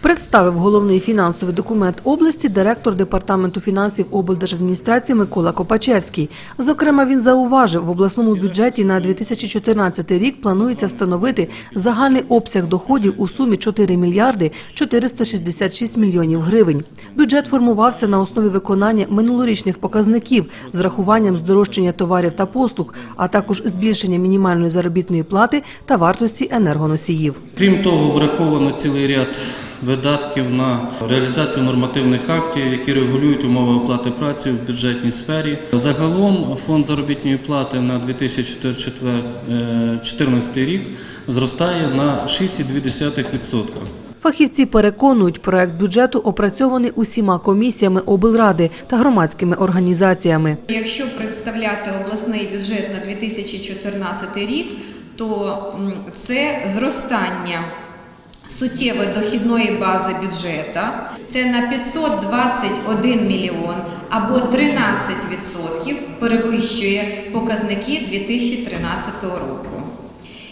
Представив головний фінансовий документ області директор департаменту фінансів облдержадміністрації Микола Копачевський. Зокрема, він зауважив, в обласному бюджеті на 2014 рік планується встановити загальний обсяг доходів у сумі 4 мільярди 466 мільйонів гривень. Бюджет формувався на основі виконання минулорічних показників з рахуванням здорожчання товарів та послуг, а також збільшення мінімальної заробітної плати та вартості енергоносіїв. Крім того, враховано цілий ряд видатків на реалізацію нормативних актів, які регулюють умови оплати праці в бюджетній сфері. Загалом фонд заробітної плати на 2014 рік зростає на 6,2%. Фахівці переконують, проект бюджету опрацьований усіма комісіями облради та громадськими організаціями. Якщо представляти обласний бюджет на 2014 рік, то це зростання суттєвої дохідної бази бюджету. Це на 521 мільйон або 13% перевищує показники 2013 року.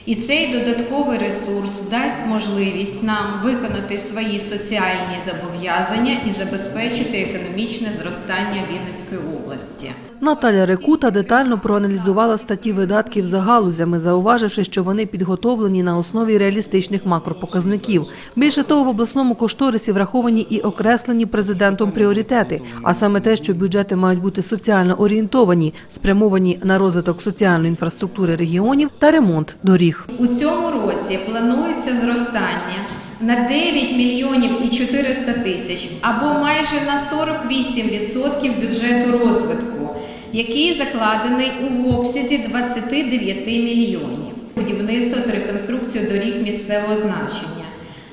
І цей додатковий ресурс дасть можливість нам виконати свої соціальні зобов'язання і забезпечити економічне зростання Вінницької області. Наталя Рекута детально проаналізувала статті видатків за галузями, зауваживши, що вони підготовлені на основі реалістичних макропоказників. Більше того, в обласному кошторисі враховані і окреслені президентом пріоритети, а саме те, що бюджети мають бути соціально орієнтовані, спрямовані на розвиток соціальної інфраструктури регіонів та ремонт доріг. У цьому році планується зростання на 9 мільйонів і 400 тисяч або майже на 48% бюджету розвитку, який закладений у обсязі 29 мільйонів. Будівництво та реконструкцію доріг місцевого значення.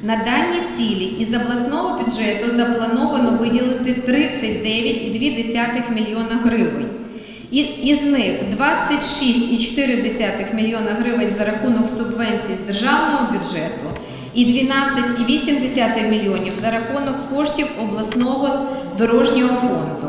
На дані цілі із обласного бюджету заплановано виділити 39,2 мільйона гривень. Із них 26,4 мільйона гривень за рахунок субвенцій з державного бюджету і 12,8 мільйонів за рахунок коштів обласного дорожнього фонду.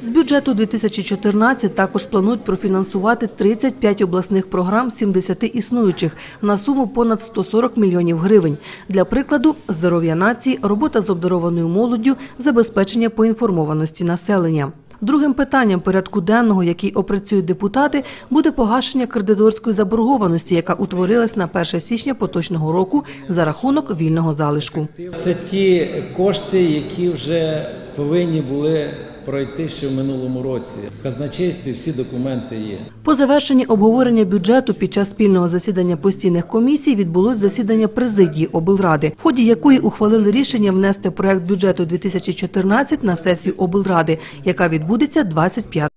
З бюджету 2014 також планують профінансувати 35 обласних програм з 70 існуючих на суму понад 140 мільйонів гривень. Для прикладу, здоров'я нації, робота з обдарованою молоддю, забезпечення поінформованості населення. Другим питанням порядку денного, який опрацюють депутати, буде погашення кредиторської заборгованості, яка утворилась на 1 січня поточного року за рахунок вільного залишку. Це ті кошти, які вже повинні були пройти ще в минулому році. В казначействі всі документи є. По завершенні обговорення бюджету під час спільного засідання постійних комісій відбулось засідання президії облради, в ході якої ухвалили рішення внести проект бюджету 2014 на сесію облради, яка відбудеться 25